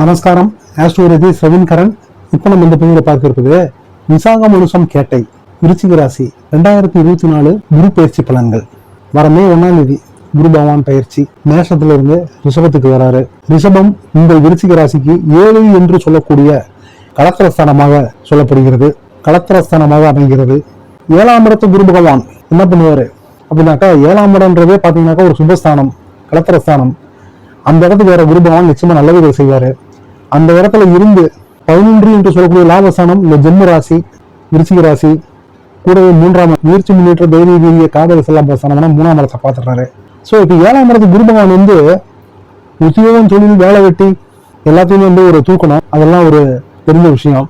நமஸ்காரம். ஆஸ்ட்ரோரதி சவின்கரன் இப்போ நம்ம இந்த பதிவில் பார்க்க இருப்பது விசாக மனுஷம் கேட்டை விருச்சிக ராசி ரெண்டாயிரத்தி இருபத்தி நாலு குரு பயிற்சி பலன்கள். வர மே ஒன்னாம் தேதி குரு பகவான் பயிற்சி. மேஷத்துல இருந்து ரிஷபத்துக்கு வராரு. ரிஷபம் உங்கள் விருச்சிக ராசிக்கு ஏழு என்று சொல்லக்கூடிய கலத்திரஸ்தானமாக சொல்லப்படுகிறது. கலத்திரஸ்தானமாக அமைகிறது. ஏழாம் இடத்து குரு பகவான் என்ன பண்ணுவாரு? அப்படின்னாக்கா ஏழாம் இடம்ன்றதே பார்த்தீங்கன்னாக்கா ஒரு சுபஸ்தானம் கலத்திரஸ்தானம் அந்த இடத்துக்கு வேற குரு பகவான் நிச்சயமா நல்லது செய்வாரு. அந்த இடத்துல இருந்து பதினொன்று என்று சொல்லக்கூடிய லாபஸ்தானம் இந்த ஜென்ம ராசி விருச்சிக ராசி கூடவே மூன்றாம் முயற்சி முன்னேற்ற தைரிய வீரிய காதல் செல்லாபசானம் மூணாம் இடத்தை பார்த்துடுறாரு ஸோ இப்போ ஏழாம் இடத்து குரு பகவான் வந்து உத்தியோகம் தொழில் வேலை வெட்டி எல்லாத்தையுமே வந்து ஒரு தூக்கணும். அதெல்லாம் ஒரு தெரிஞ்ச விஷயம்.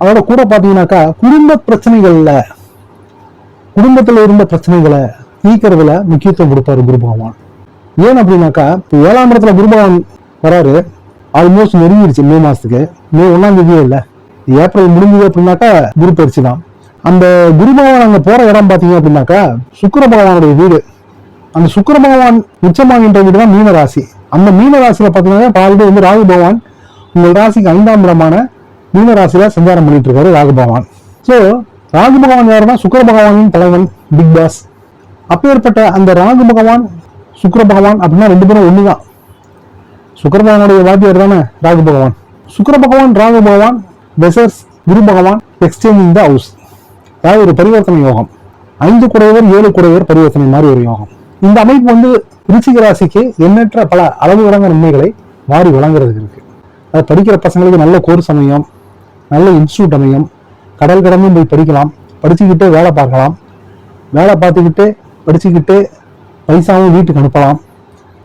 அதோட கூட பார்த்தீங்கன்னாக்கா குடும்ப பிரச்சனைகள்ல குடும்பத்துல இருந்த பிரச்சனைகளை தீக்கிறதுல முக்கியத்துவம் கொடுப்பாரு குரு பகவான் ஏன் அப்படின்னாக்கா இப்போ ஏழாம் இடத்துல குரு பகவான் வராரு. ஆல்மோஸ்ட் நெருங்கிடுச்சு மே மாசத்துக்கு. மே ஒன்றாம் தேதியே இல்லை. ஏப்ரல் முடிஞ்சது அப்படின்னாக்கா குரு பயிற்சி தான். அந்த குரு பகவான் அங்கே போகிற இடம் பார்த்தீங்க அப்படின்னாக்கா சுக்கர பகவானுடைய வீடு. அந்த சுக்கர பகவான் உச்சமாகின்ற வீடு தான் மீன ராசி அந்த மீன ராசியில் பார்த்தீங்கன்னா ஆல்ரெடி வந்து ராகு பகவான். உங்கள் ராசிக்கு ஐந்தாம் இடமான மீன ராசியில் சஞ்சாரம் பண்ணிட்டு இருக்காரு ராகு பகவான். ஸோ ராகு பகவான் யாருன்னா சுக்கர பகவானின் தலைவன் பிக் பாஸ். அப்பேற்பட்ட அந்த ராகு பகவான் சுக்கர பகவான் அப்படின்னா ரெண்டு பேரும் ஒன்று தான் சுக்கிர பகவானுடைய வாத்தியார் தானே? ராகு பகவான். சுக்கர பகவான் ராகு பகவான் பெசர்ஸ் குரு பகவான் எக்ஸ்சேஞ்சிங் த ஹவுஸ் அதாவது ஒரு பரிவர்த்தனை யோகம். ஐந்து குடையவர் ஏழு குடையவர் பரிவர்த்தனை மாதிரி ஒரு யோகம். இந்த அமைப்பு வந்து ரிச்சிக ராசிக்கு எண்ணற்ற பல அளவு கடந்த நன்மைகளை வாரி வழங்குறதுக்கு இருக்கு. அது படிக்கிற பசங்களுக்கு நல்ல கோர்ஸ் அமையும் நல்ல இன்ஸ்டியூட் அமையும். கடல் கடந்தும் போய் படிக்கலாம். படிச்சுக்கிட்டே வேலை பார்க்கலாம். வேலை பார்த்துக்கிட்டு படிச்சுக்கிட்டு பைசாவும் வீட்டுக்கு அனுப்பலாம்.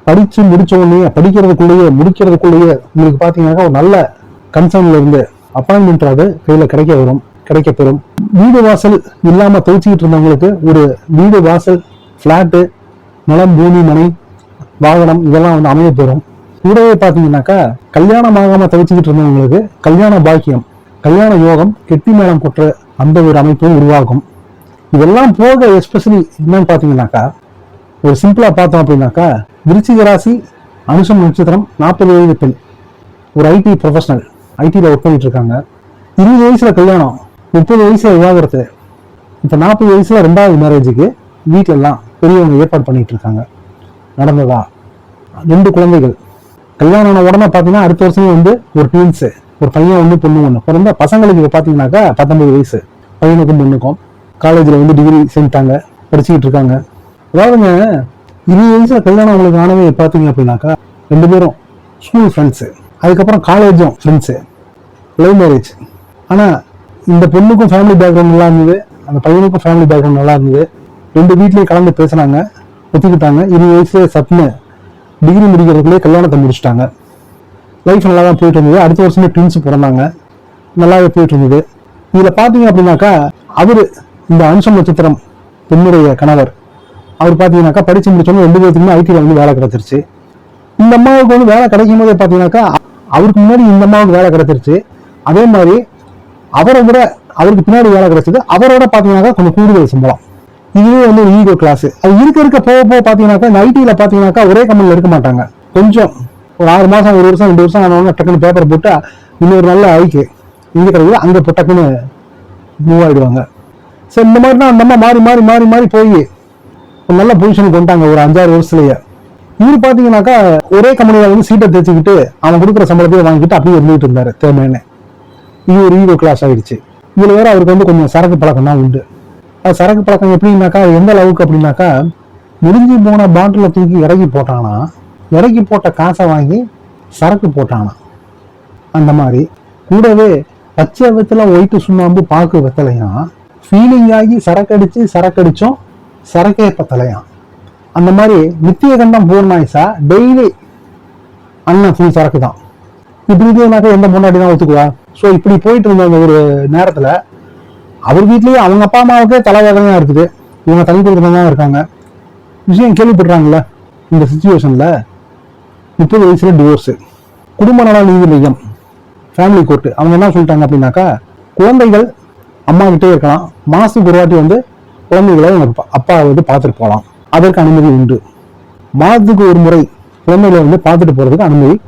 படிச்சு முடிச்ச உடனே படிக்கிறதுக்குள்ளேயே முடிக்கிறதுக்குள்ளேயே உங்களுக்கு பார்த்தீங்கன்னாக்கா ஒரு நல்ல கன்சர்ன்ல இருந்து அப்பாயின்மெண்ட் அது கையில் கிடைக்க வரும் கிடைக்க பெறும். வீடு வாசல் இல்லாம தவிச்சுக்கிட்டு இருந்தவங்களுக்கு ஒரு வீடு வாசல் ஃப்ளாட்டு நிலம் பூமி மனை வாகனம் இதெல்லாம் வந்து அமைய பெறும். கூடவே பார்த்தீங்கன்னாக்கா கல்யாணம் ஆகாம தவிச்சுக்கிட்டு இருந்தவங்களுக்கு கல்யாண பாக்கியம் கல்யாண யோகம் கெட்டி மேளம் கொற்ற அந்த ஒரு அமைப்பும் உருவாகும். இதெல்லாம் போக எஸ்பெஷலி என்னன்னு பார்த்தீங்கன்னாக்கா ஒரு சிம்பிளா பார்த்தோம் அப்படின்னாக்கா விருச்சிக ராசி அனுஷம் நட்சத்திரம் நாற்பது வயது பெண். ஒரு ஐடி ப்ரொஃபஷனல் ஐடியில் ஒர்க் பண்ணிட்டு இருக்காங்க. இருபது வயசுல கல்யாணம் முப்பது வயசுல விவாகரத்து. இப்போ நாற்பது வயசுல ரெண்டாவது மேரேஜுக்கு வீட்டிலலாம் பெரியவங்க ஏற்பாடு பண்ணிட்டு இருக்காங்க. நடந்ததா? ரெண்டு குழந்தைகள். கல்யாணம் ஆன உடனே பார்த்தீங்கன்னா அடுத்த வருஷமே வந்து ஒரு ட்வீன்ஸ் ஒரு பையன் ஒன்று பொண்ணு ஒன்று பிறந்த பசங்களுக்கு இப்போ பார்த்தீங்கன்னாக்கா பத்தொன்பது வயசு பையனுக்கும் பொண்ணுக்கும். காலேஜில் வந்து டிகிரி சேர்ந்துட்டாங்க படிச்சுக்கிட்டு இருக்காங்க. அதாவதுங்க இருபது வயசுல கல்யாணம் அவங்களுக்கு ஆனவே பார்த்தீங்க அப்படின்னாக்கா ரெண்டு பேரும் ஸ்கூல் ஃப்ரெண்ட்ஸு அதுக்கப்புறம் காலேஜும் ஃப்ரெண்ட்ஸு லவ் மேரேஜ் ஆனால் இந்த பொண்ணுக்கும் ஃபேமிலி பேக்ரவுண்ட் நல்லா இருந்தது அந்த பையனுக்கும் ஃபேமிலி பேக்ரவுண்ட் நல்லா இருந்தது. ரெண்டு வீட்லேயும் கலந்து பேசுனாங்க ஒத்துக்கிட்டாங்க. இருபது வயசுல சப்னு டிகிரி முடிக்கிறதுக்குள்ளே கல்யாணத்தை முடிச்சுட்டாங்க. லைஃப் நல்லா தான் போயிட்டு இருந்தது அடுத்த வருஷமே ட்வின்ஸ் பிறந்தாங்க. நல்லாவே போயிட்டு இருந்தது இதில் பார்த்தீங்க அப்படின்னாக்கா அவர் இந்த அம்சம் நட்சத்திரம் பெண்ணுடைய கணவர். அவர் பார்த்தீங்கன்னாக்கா படிச்சு முடிச்சோன்னு ரெண்டு பேருக்குமே ஐடியில் வந்து வேலை கிடைச்சிருச்சு. இந்த அம்மாவுக்கு வந்து வேலை கிடைக்கும் போதே பார்த்தீங்கன்னாக்கா அவருக்கு முன்னாடி இந்த அம்மாவுக்கு வேலை கிடைச்சிருச்சு. அதே மாதிரி அவரை விட அவருக்கு பின்னாடி வேலை கிடைச்சது அவரோட பார்த்தீங்கன்னாக்கா கொஞ்சம் கூடுதல் சம்பளம். இதுவே வந்து ஒரு ஈகோ கிளாஸ் அது இருக்க இருக்க போக போக பார்த்தீங்கன்னாக்கா இந்த ஐடியில் பார்த்தீங்கன்னாக்கா ஒரே கம்பெனியில் இருக்க மாட்டாங்க. கொஞ்சம் ஒரு ஆறு மாதம் ஒரு வருஷம் ரெண்டு வருஷம் ஆனவங்க டக்குன்னு பேப்பர் போட்டு இன்னொரு நல்ல ஐக்கு இங்கே கிடைக்குது அங்கே இப்போ டக்குன்னு மூவ் ஆகிடுவாங்க ஸோ இந்த மாதிரி தான் அந்த அம்மா மாறி மாறி மாறி மாறி போய் ஒரு நல்ல பொசிஷனுக்கு வந்துட்டாங்க ஒரு அஞ்சாறு வருஷத்துலயே. இவர் பாத்தீங்கன்னாக்கா ஒரே கம்பெனியில வந்து சீட்டை தேய்ச்சிக்கிட்டு அவன் கொடுக்குற சம்பளத்தையே வாங்கிட்டு அப்படியே இருந்துகிட்டு இருந்தாரு தேவையான இது ஒரு ஈகோ கிளாஸ் ஆயிடுச்சு. இதுல வேற அவருக்கு வந்து கொஞ்சம் சரக்கு பழக்கம் தான் உண்டு. அது சரக்கு பழக்கம் எப்படின்னாக்கா எந்த அளவுக்கு அப்படின்னாக்கா முடிஞ்சு போன பாட்டில தூக்கி இறக்கி போட்டானா இறக்கி போட்ட காசை வாங்கி சரக்கு போட்டானா. அந்த மாதிரி. கூடவே பச்சை வெத்தலை ஒயிட்டு சுண்ணாம்பு பாக்கு வெத்தலையாம் ஃபீலிங் ஆகி சரக்கடிச்சு சரக்கடிச்சோம் சரக்கே பத்தலையாம் அந்த மாதிரி நித்திய கண்டம் பூர்ணாயிசா டெய்லி அண்ணன் ஃபுல் சரக்கு தான் இப்படி இருந்ததுனாக்கா எந்த முன்னாடி தான் ஒத்துக்குவா? ஸோ இப்படி போயிட்டு இருந்த அந்த ஒரு நேரத்தில் அவர் வீட்லயே அவங்க அப்பா அம்மாவுக்கே தலைவேதனையா இருக்குது. இவங்க தனி கொடுத்துட்டு தான் இருக்காங்க. விஷயம் கேள்விப்படுறாங்கல்ல இந்த சுச்சுவேஷனில் முப்பது வயசுல டிவோர்ஸு குடும்ப நல நீதி மையம் ஃபேமிலி கோர்ட்டு அவங்க என்ன சொல்லிட்டாங்க அப்படின்னாக்கா குழந்தைகள் அம்மா கிட்டே இருக்கலாம். மாதத்துக்கு ஒரு வாட்டி வந்து குழந்தைகளை அவங்க அப்பா- வந்து பார்த்துட்டு போகலாம். அதற்கு அனுமதி உண்டு. மாதத்துக்கு ஒரு முறை குழந்தைகளை வந்து பார்த்துட்டு போறதுக்கு அனுமதி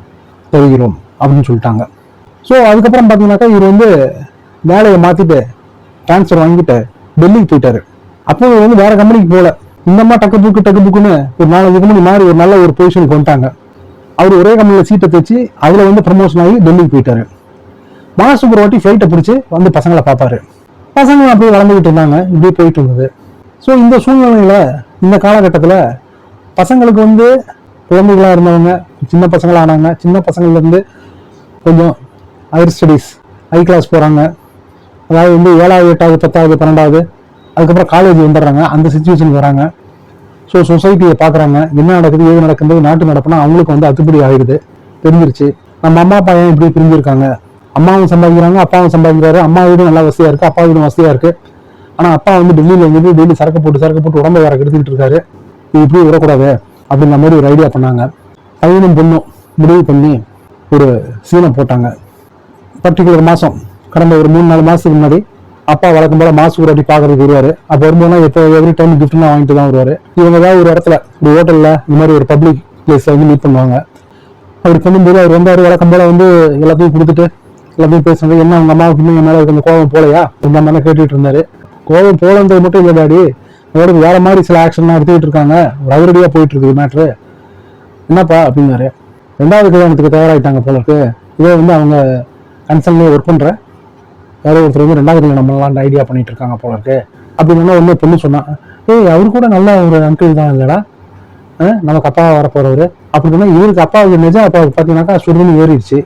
தருகிறோம் அப்படின்னு சொல்லிட்டாங்க. ஸோ அதுக்கப்புறம் பார்த்தீங்கன்னாக்கா இவர் வந்து வேலையை மாற்றிட்டு ட்ரான்ஸ்ஃபர் வாங்கிட்டு டெல்லிக்கு போயிட்டாரு. அப்போ இவர் வந்து வேற கம்பெனிக்கு போகல. இந்த மாதிரி டக்கு புக்கு டக்கு புக்குன்னு ஒரு நாலஞ்சு கம்பெனி மாதிரி ஒரு நல்ல ஒரு பொசிஷனுக்கு வந்துட்டாங்க. அவர் ஒரே கம்பெனியில் சீட்டை தைச்சு அதில் வந்து ப்ரமோஷன் ஆகி டெல்லிக்கு போயிட்டாரு. மாசத்துக்கு ஒரு வாட்டி ஃப்ளைட்டை பிடிச்சி வந்து பசங்களை பார்ப்பாரு பசங்க அப்படியே வளர்ந்துக்கிட்டு இருந்தாங்க. இப்படியே போயிட்டு இருந்தது. ஸோ இந்த சூழ்நிலையில் இந்த காலகட்டத்தில் பசங்களுக்கு வந்து குழந்தைகளாக இருந்தவங்க சின்ன பசங்களாக ஆனாங்க. சின்ன பசங்கள்லேருந்து கொஞ்சம் ஹையர் ஸ்டடீஸ் ஹை கிளாஸ் போகிறாங்க அதாவது வந்து ஏழாவது எட்டாவது பத்தாவது பன்னெண்டாவது அதுக்கப்புறம் காலேஜ் வந்துடுறாங்க. அந்த சுச்சுவேஷனுக்கு வராங்க. ஸோ சொசைட்டியை பார்க்குறாங்க. என்ன நடக்குது ஏது நடக்குது நாட்டு நடப்புனா அவங்களுக்கு வந்து அத்துப்படி ஆகிடுது தெரிஞ்சிருச்சு. நம்ம அம்மா அப்பா ஏன் இப்படி பிரிஞ்சிருக்காங்க? அம்மாவும் சம்பாதிக்கிறாங்க அப்பாவும் சம்பாதிக்கிறாரு. அம்மா வீடும் நல்லா வசதியாக இருக்குது அப்பா வீடும் வசதியாக இருக்குது ஆனால் அப்பா வந்து டெல்லியில் இருந்து டெய்லி சரக்கு போட்டு சரக்கு போட்டு உடம்பை வேற கெடுத்துக்கிட்டு இருக்காரு. நீ இப்படி விடக்கூடாது அப்படின்ற மாதிரி ஒரு ஐடியா பண்ணாங்க. பையனும் பொண்ணும் முடிவு பண்ணி ஒரு சீனை போட்டாங்க. பர்டிகுலர் மாதம் கடந்த ஒரு மூணு நாலு மாதத்துக்கு முன்னாடி அப்பா வழக்கம் போல மாசு ஒரு அடி பார்க்கறதுக்கு வருவாரு. அப்போ வரும்போதுனா எப்போ எவ்ரி டைம் கிஃப்ட்லாம் வாங்கிட்டு தான் வருவாரு. இவங்க ஏதாவது ஒரு இடத்துல ஒரு ஹோட்டல்ல இந்த மாதிரி ஒரு பப்ளிக் பிளேஸ்ல வந்து மீட் பண்ணுவாங்க. அப்படி பண்ணும்போது அவர் வந்தார் வழக்கம் போல வந்து எல்லாத்தையும் கொடுத்துட்டு எல்லாத்தையும் பேசுனது என்ன உங்க அம்மாவுக்கு இன்னும் என் மேல இருக்க அந்த கோபம் போலையா? இந்த மாதிரி கேட்டுட்டு இருந்தாரு. கோபம் போலன்றது மட்டும் இல்லை டாடி அதோட வேற மாதிரி சில ஆக்ஷன்லாம் எடுத்துக்கிட்டு இருக்காங்க. ஒரு அதிரடியா போயிட்டு இருக்குது மேட்ரு என்னப்பா? அப்படின்னாரு. ரெண்டாவது கல்யாணத்துக்கு தயாராகிட்டாங்க போல இருக்கு. இதே வந்து அவங்க கன்சர்ன்லேயே ஒர்க் பண்ணுறேன் வேற ஒருத்தர் வந்து ரெண்டாவது கல்யாணம் பண்ணலாம்னு ஐடியா பண்ணிட்டு இருக்காங்க போல இருக்கு. அப்படின்னா ஒன்று பொண்ணு சொன்னான் ஏய் அவரு கூட நல்ல ஒரு அங்கிள் தான் இல்லடா. நமக்கு அப்பாவை வர அப்படின்னா அப்படி இவருக்கு அப்பா நிஜம் அப்பா பார்த்தீங்கன்னாக்கா சுடுன்னு ஏறிடுச்சு.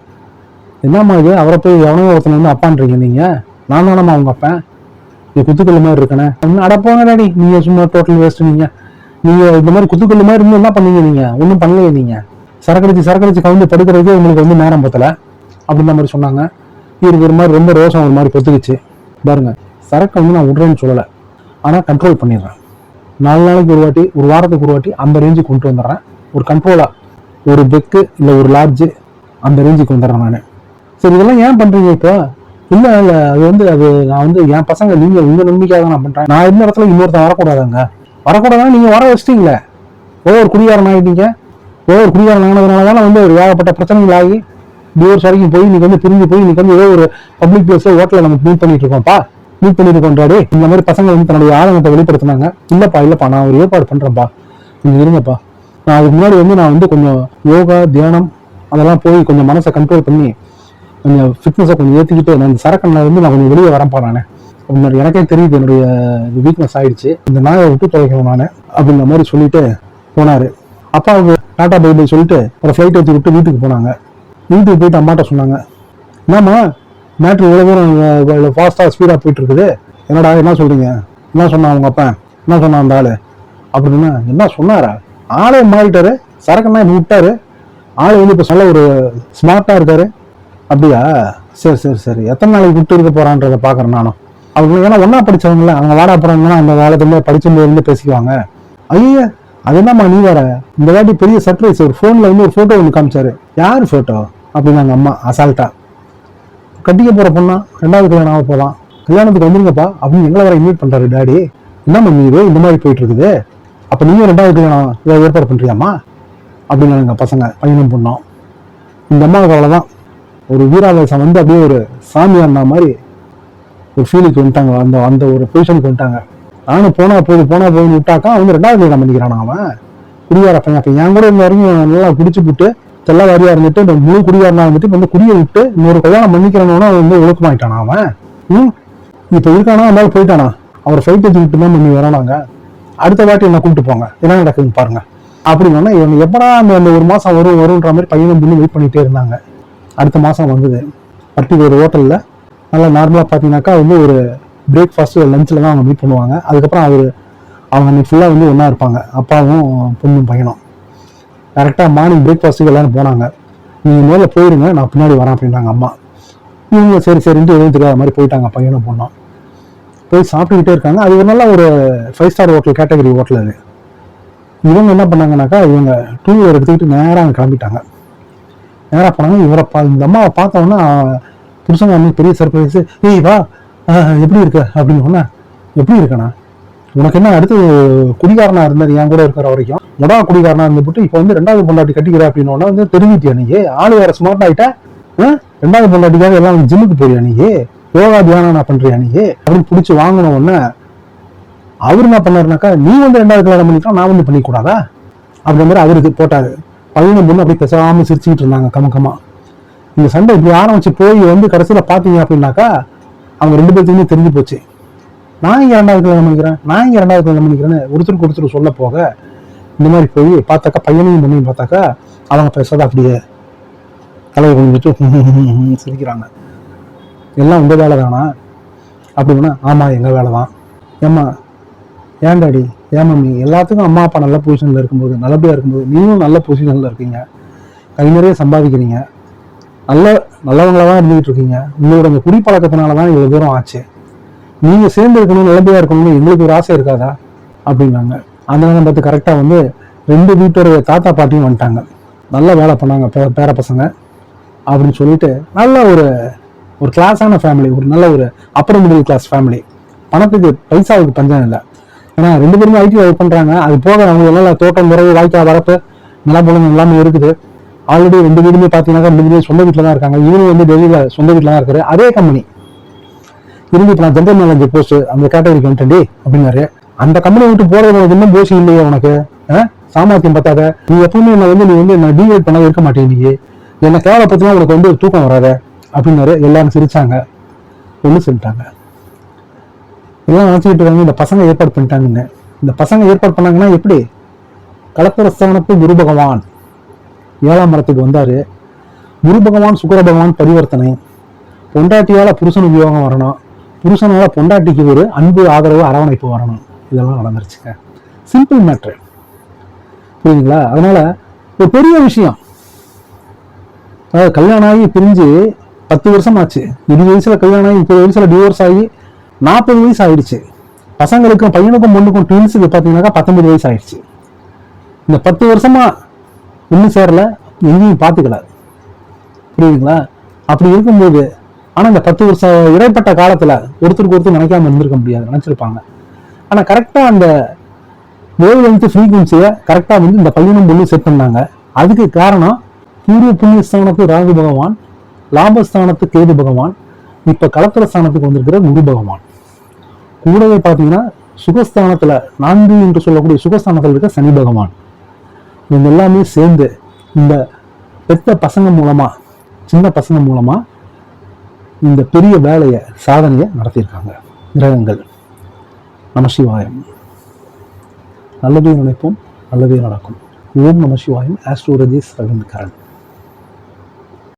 என்னம்மா இது? அவரை போய் எவனோ ஒருத்தனை வந்து அப்பான்றீங்க நீங்க? நான் தானம்மா அவங்க அப்பேன். நீ குத்துக்கல் மாதிரி இருக்கனே. அடப்போங்க போங்க டாடி நீங்க சும்மா டோட்டல் வேஸ்ட் நீங்க. நீங்க இந்த மாதிரி குத்துக்கல் மாதிரி இருந்து என்ன பண்ணீங்க நீங்க? ஒன்றும் பண்ணலையே நீங்க. சரக்கடிச்சு சரக்கடிச்சு கவுந்து படுக்கிறதுக்கே உங்களுக்கு வந்து நேரம் பத்தல. அப்படின்ற மாதிரி சொன்னாங்க. இவருக்கு ஒரு மாதிரி ரொம்ப ரோசம் ஒரு மாதிரி பொத்துக்குச்சு. பாருங்க சரக்கு வந்து நான் விட்றேன்னு சொல்லலை. ஆனால் கண்ட்ரோல் பண்ணிடுறேன். நாலு நாளைக்கு ஒரு வாட்டி ஒரு வாரத்துக்கு ஒரு வாட்டி அந்த ரேஞ்சுக்கு கொண்டு வந்துடுறேன். ஒரு கண்ட்ரோலாக ஒரு பெக்கு இல்லை ஒரு லார்ஜு அந்த ரேஞ்சுக்கு வந்துடுறேன் நான். சரி இதெல்லாம் ஏன் பண்றீங்க இப்போ? இல்ல இல்ல அது வந்து அது நான் வந்து என் பசங்க நீங்க உங்க நம்பிக்கையாக தான் நான் பண்றேன். நான் இருந்த இடத்துல இன்னொருத்தன் வரக்கூடாதாங்க. வரக்கூடாதுன்னா நீங்க வர வச்சிட்டீங்களே. ஒரு குடிகாரன் ஆகிட்டீங்க ஒவ்வொரு குடிகாரன் ஆனதுனால தான் வந்து ஒரு ஏகப்பட்ட பிரச்சனைகள் ஆகி டிவோர்ஸ் வரைக்கும் போய் இன்னைக்கு வந்து பிரிஞ்சு போய் இன்னைக்கு வந்து ஏதோ ஒரு பப்ளிக் பிளேஸ்ல ஹோட்டல நம்ம மீட் பண்ணிட்டு இருக்கோம்ப்பா மீட் பண்ணிட்டு கொண்டாடி இந்த மாதிரி பசங்க வந்து தன்னுடைய ஆதங்கத்தை வெளிப்படுத்தினாங்க. இல்லப்பா இல்லப்பா நான் ஒரு ஏற்பாடு பண்றேன்ப்பா நீங்க இருங்கப்பா. நான் அதுக்கு முன்னாடி வந்து நான் வந்து கொஞ்சம் யோகா தியானம் அதெல்லாம் போய் கொஞ்சம் மனசை கண்ட்ரோல் பண்ணி கொஞ்சம் ஃபிட்னஸை கொஞ்சம் ஏற்றிக்கிட்டு நான் இந்த சரக்கண்ணில் வந்து நான் கொஞ்சம் வெளியே வரப்பா நான். முன்னாடி எனக்கே தெரியுது என்னுடைய வீக்னஸ் ஆயிடுச்சு. இந்த நாயை விட்டு தொலைக்கணும் நான் அப்படின்ற மாதிரி சொல்லிட்டு போனாரு. அப்பாவுக்கு டாட்டா பை பை சொல்லிட்டு ஒரு ஃப்ளைட் ஏற்றி விட்டு வீட்டுக்கு போனாங்க. வீட்டுக்கு போயிட்டு அம்மாட்ட சொன்னாங்க என்னம்மா மேட்ரு இவ்வளோ தூரம் ஃபாஸ்ட்டாக ஸ்பீடாக போயிட்டுருக்குது. என்னடா என்ன சொல்கிறீங்க என்ன சொன்னான் அவங்க அப்பா? என்ன சொன்னான் அந்த ஆளு? அப்படின்னா என்ன சொன்னாரா? ஆளே மாறிட்டாரு சரக்குன்னா இப்ப விட்டாரு. ஆளு வந்து இப்போ சொல்ல ஒரு ஸ்மார்ட்டாக இருக்காரு. அப்படியா? சரி சரி சரி. எத்தனை நாளைக்கு விட்டு இருக்க போறான்றதை பார்க்குறேன் நானும். அவங்க ஏன்னா ஒன்றா படிச்சவங்கள அவங்க வாடா போறாங்கன்னா அந்த காலத்துல படிச்சுட்டு இருந்து பேசிக்குவாங்க. ஐய அது என்னம்மா நீ வேற? இந்த வாட்டி பெரிய சர்ப்ரைஸ் ஒரு ஃபோனில் வந்து ஒரு ஃபோட்டோ ஒன்று காமிச்சாரு. யார் ஃபோட்டோ அப்படின்னாங்க அம்மா அசால்ட்டா கட்டிக்க போற பொண்ணா? ரெண்டாவது கல்யாணம் ஆக போகலாம் கல்யாணத்துக்கு வந்துருங்கப்பா. அப்படின்னு எங்களை வர இன்வைட் பண்றாரு டாடி என்ன மம்மி இது இந்த மாதிரி போயிட்டு இருக்குது? அப்ப நீங்க ரெண்டாவது கல்யாணம் இதை ஏற்பாடு பண்ணுறியாம்மா அப்படின்னு பசங்க பையனும் பொண்ணும். இந்த அம்மாவுக்கு அவ்வளவுதான். ஒரு வீராவேசம் வந்து அப்படியே ஒரு சாமி அண்ணா மாதிரி ஒரு ஃபீலுக்கு வந்துட்டாங்க. அந்த அந்த ஒரு பொசிஷனுக்கு வந்துட்டாங்க. நானும் போனா போது போனா போகுதுன்னு விட்டாக்கா அவன் ரெண்டாவது கல்யாணம் பண்ணிக்கிறான் அவன்? குடியார பையன் என் கூட இருந்த வரைக்கும் நல்லா குடிச்சு போட்டு தெல்ல வாரியா இருந்துட்டு இந்த முழு குடியாரனா வந்துட்டு இப்போ வந்து குடியை விட்டு இன்னொரு கல்யாணம் பண்ணிக்கிறவனா அவன் வந்து ஒழுக்கமாயிட்டானா அவன்? ம்? இப்ப இருக்கானா? அந்த போயிட்டானா? அவர் ஃபைட் வச்சு விட்டு தான் பண்ணி வரானாங்க. அடுத்த வாட்டி என்ன கூப்பிட்டு போங்க. என்ன நடக்குதுன்னு பாருங்க. அப்படின்னா இவங்க எப்படா அந்த அந்த ஒரு மாசம் வரும் வரும்ன்ற மாதிரி பையனை முன்னு வெயிட் பண்ணிட்டே இருந்தாங்க. அடுத்த மாதம் வந்தது. பர்டிகுலர் ஹோட்டலில் நல்லா நார்மலாக பார்த்தீங்கன்னாக்கா வந்து ஒரு பிரேக்ஃபாஸ்ட் லஞ்சில் தான் அவங்க மீட் பண்ணுவாங்க. அதுக்கப்புறம் அவர் அவங்க அன்னைக்கு ஃபுல்லாக வந்து ஒன்றா இருப்பாங்க. அப்பாவும் பொண்ணும் பையனும். கரெக்டாக மார்னிங் பிரேக்ஃபாஸ்ட்டுக்கு எல்லாரும் போனாங்க. நீங்கள் மேலே போயிடுங்க நான் பின்னாடி வரேன் அப்படின்னாங்க அம்மா. இவங்க சரி சரின்ட்டு எதுவும் தெரியாத மாதிரி போயிட்டாங்க பையனும் பொண்ணும். போய் சாப்பிட்டுக்கிட்டே இருக்காங்க. அது ஒரு நல்ல ஒரு five star hotel category hotel அது. இவங்க என்ன பண்ணாங்கனாக்கா இவங்க டூ வீலர் எடுத்துக்கிட்டு நேராக அங்கே கிளம்பிட்டாங்க. நேராக போனாங்க? இவரை பா இந்த அம்மாவை பார்த்தோன்னா புருஷங்க அன்னைக்கு பெரிய சர்ப்ரைஸு ஏய் வா ஆஹ், எப்படி இருக்க? அப்படின்னு சொன்னேன் எப்படி இருக்கண்ணா உனக்கு என்ன அடுத்து குடிகாரனா இருந்தார் என் கூட இருக்கிற வரைக்கும்? முதல் குடிகாரனா இருந்துபிட்டு இப்போ வந்து ரெண்டாவது பொண்டாட்டி கட்டிக்கிற அப்படின்னு வந்து தெரிஞ்சுட்டியா நீ? ஆளு வேற ஸ்மார்ட் ஆயிட்ட? ரெண்டாவது பொண்டாட்டிக்காக எல்லாம் ஜிம்முக்கு போறியா நீ? யோகா தியானம் நான் பண்ணுறியா நீ? அப்படின்னு பிடிச்சி வாங்கின உடனே அவர் என்ன பண்ணாருனாக்கா நீ வந்து ரெண்டாவது கல்யாணம் பண்ணிக்கலாம் நான் வந்து பண்ணிக்கூடாதா அப்படின்ற மாதிரி அவருக்கு போட்டாரு. பையனை பொண்ணு அப்படி பெசாமல் சிரிச்சுக்கிட்டு இருந்தாங்க கமக்கமா இந்த சண்டை இப்படி ஆரம்பிச்சு போய் வந்து கடைசியில் பார்த்தீங்க அப்படின்னாக்கா அவங்க ரெண்டு பேர்த்துக்குமே தெரிஞ்சு போச்சு. நான் இங்கே ரெண்டாவது கல்யாணம் பண்ணிக்கிறேன் நான் இங்கே ரெண்டாவது கல்யாணம் பண்ணிக்கிறேன்னு ஒருத்தருக்கு ஒருத்தர் சொல்ல போக இந்த மாதிரி போய் பார்த்தாக்கா பையனையும் பொண்ணையும் பார்த்தாக்கா அவங்க பேசாத அப்படியே தலையை கொஞ்சம் சிரிக்கிறாங்க. எல்லாம் உங்கள் வேலை தானா அப்படின்னா ஆமாம் எங்கள் வேலை தான் ஏம்மா ஏன் டாடி ஏன் மம்மி எல்லாத்துக்கும் அம்மா அப்பா நல்ல பொசிஷனில் இருக்கும்போது நல்லபடியாக இருக்கும்போது நீங்களும் நல்ல பொசிஷனில் இருக்கீங்க. கை நிறைய சம்பாதிக்கிறீங்க. நல்ல நல்லவங்களாக தான் இருந்துகிட்டு இருக்கீங்க. உங்களோட அந்த குடிப்பழக்கத்தினால தான் இவ்வளோ தூரம் ஆச்சு. நீங்கள் சேர்ந்து இருக்கணும் நல்லபடியாக இருக்கணும்னு எங்களுக்கு ஒரு ஆசை இருக்காதா? அப்படின்னாங்க. அந்த நேரம் பார்த்து கரெக்டாக வந்து ரெண்டு வீட்டோடைய தாத்தா பாட்டியும் வந்துட்டாங்க. நல்ல வேலை பண்ணாங்க பே- பேர பசங்க. அப்படின்னு சொல்லிட்டு நல்ல ஒரு ஒரு கிளாஸான ஃபேமிலி ஒரு நல்ல ஒரு அப்பர் மிடில் கிளாஸ் ஃபேமிலி பணத்துக்கு பைசாவுக்கு பஞ்சம் இல்லை. ஏன்னா ரெண்டு பேருமே ஐடி ஒர்க் பண்றாங்க. அது போக அவங்க எல்லாம் தோட்டம் முறை வாய்க்கால் வரப்பு நிலப்பலம் எல்லாமே இருக்குது. ஆல்ரெடி ரெண்டு வீடுமே பார்த்தீங்கன்னா ரெண்டு வீடுமே சொந்த வீட்டில் தான் இருக்காங்க. இவரும் வந்து டெல்லியில் சொந்த வீட்டில் தான் இருக்காரு. அதே கம்பெனி இருந்து இப்போ நான் ஜென்ரல் மேனேஜர் போஸ்ட் அந்த கேட்டகரிக்கு வந்துட்டேன்டி அப்படின்னாரு. அந்த கம்பெனி விட்டு போறது உனக்கு இன்னும் போசி இல்லையே உனக்கு. ஆ? சாமர்த்தியம் பார்த்தாத நீ எப்பவுமே என்ன வந்து நீ வந்து என்ன டீவேட் பண்ணால் இருக்க மாட்டேன் நீ. என்ன கேவலப்பத்தினா உனக்கு வந்து தூக்கம் வராத அப்படின்னாரு. எல்லாரும் சிரிச்சாங்க. ஒன்று சொல்லிட்டாங்க. எல்லாம் நினச்சிக்கிட்டு இருக்காங்க. இந்த பசங்க ஏற்பாடு பண்ணிட்டாங்கன்னு இந்த பசங்க ஏற்பாடு பண்ணாங்கன்னா எப்படி? கலப்பரஸ்தானத்து குரு பகவான். ஏழாம் மரத்துக்கு வந்தாரு. குரு பகவான் சுக்கர பகவான் பரிவர்த்தனை. பொண்டாட்டியால் புருஷன் உபயோகம் வரணும். புருஷனால் பொண்டாட்டிக்கு ஒரு அன்பு ஆதரவு அரவணைப்பு வரணும். இதெல்லாம் நடந்துருச்சுங்க. சிம்பிள் மேட்ரு புரியுதுங்களா? அதனால ஒரு பெரிய விஷயம். அதாவது கல்யாணம் ஆகி பிரிஞ்சு பத்து வருஷம் ஆச்சு. இருபது வயசுல கல்யாணம் ஆகி முப்பது வயசில் டிவோர்ஸ் ஆகி நாற்பது வயசு ஆயிடுச்சு. பசங்களுக்கும் பையனுக்கும் பொண்ணுக்கும் ட்வின்ஸுக்கு பார்த்தீங்கன்னாக்கா பத்தொன்பது வயசு ஆயிடுச்சு. இந்த பத்து வருஷமா ஒன்றும் சேரல எங்கேயும் பார்த்துக்கல புரியுதுங்களா? அப்படி இருக்கும்போது ஆனால் இந்த பத்து வருஷம் இடைப்பட்ட காலத்தில் ஒருத்தருக்கு ஒருத்தர் நினைக்காம இருந்திருக்க முடியாது நினச்சிருப்பாங்க. ஆனால் கரெக்டாக அந்த வேவ் லென்த் ஃப்ரீக்வன்சியை கரெக்டாக வந்து இந்த பையனும் பொண்ணு செட் பண்ணாங்க. அதுக்கு காரணம் பூர்வ புண்ணியஸ்தானத்து ராகு பகவான் லாபஸ்தானத்து கேது பகவான் இப்ப கலத்திர ஸ்தானத்துக்கு வந்திருக்கிற குரு பகவான். கூடவே பார்த்தீங்கன்னா சுகஸ்தானத்துல நான்கு என்று சொல்லக்கூடிய சுகஸ்தானத்தில் இருக்க சனி பகவான். இவங்க எல்லாமே சேர்ந்து இந்த பெத்த பசங்க மூலமா சின்ன பசங்க மூலமா இந்த பெரிய வேலையை சாதனையை நடத்தியிருக்காங்க. கிரகங்கள். நமசிவாயம் நல்லதே நினைப்போம் நல்லதே நடக்கும். ஓம் நமசிவாயம் ஆஸ்ட்ரோலஜிஸ் ரவீந்திரன்